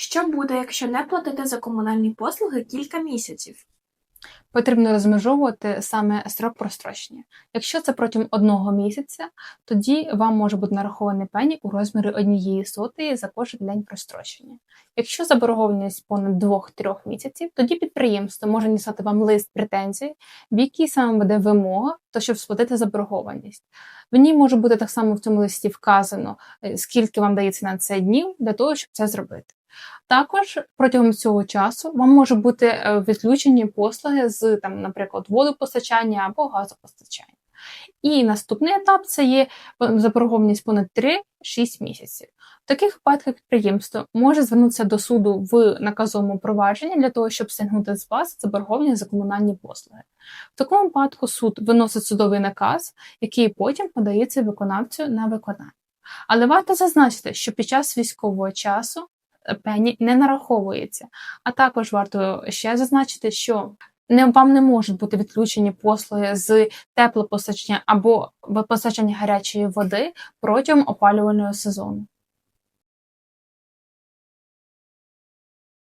Що буде, якщо не платити за комунальні послуги кілька місяців? Потрібно розмежовувати саме строк прострочення. Якщо це протягом одного місяця, тоді вам може бути нарахований пені у розмірі однієї сотої за кожен день прострочення. Якщо заборгованість понад 2-3 місяців, тоді підприємство може надіслати вам лист претензій, в якій саме буде вимога, то щоб сплатити заборгованість. В ній може бути так само в цьому листі вказано, е, скільки вам дається на це днів для того, щоб це зробити. Також протягом цього часу вам може бути е, відключені послуги з, там, наприклад, водопостачання або газопостачання. І наступний етап це є заборгованість понад 3-6 місяців. В таких випадках підприємство може звернутися до суду в наказовому провадженні для того, щоб стягнути з вас заборгованість за комунальні послуги. В такому випадку суд виносить судовий наказ, який потім подається виконавцю на виконання. Але варто зазначити, що під час військового часу пені не нараховується. А також варто ще зазначити, що не вам не можуть бути відключені послуги з теплопостачання або постачання гарячої води протягом опалювального сезону.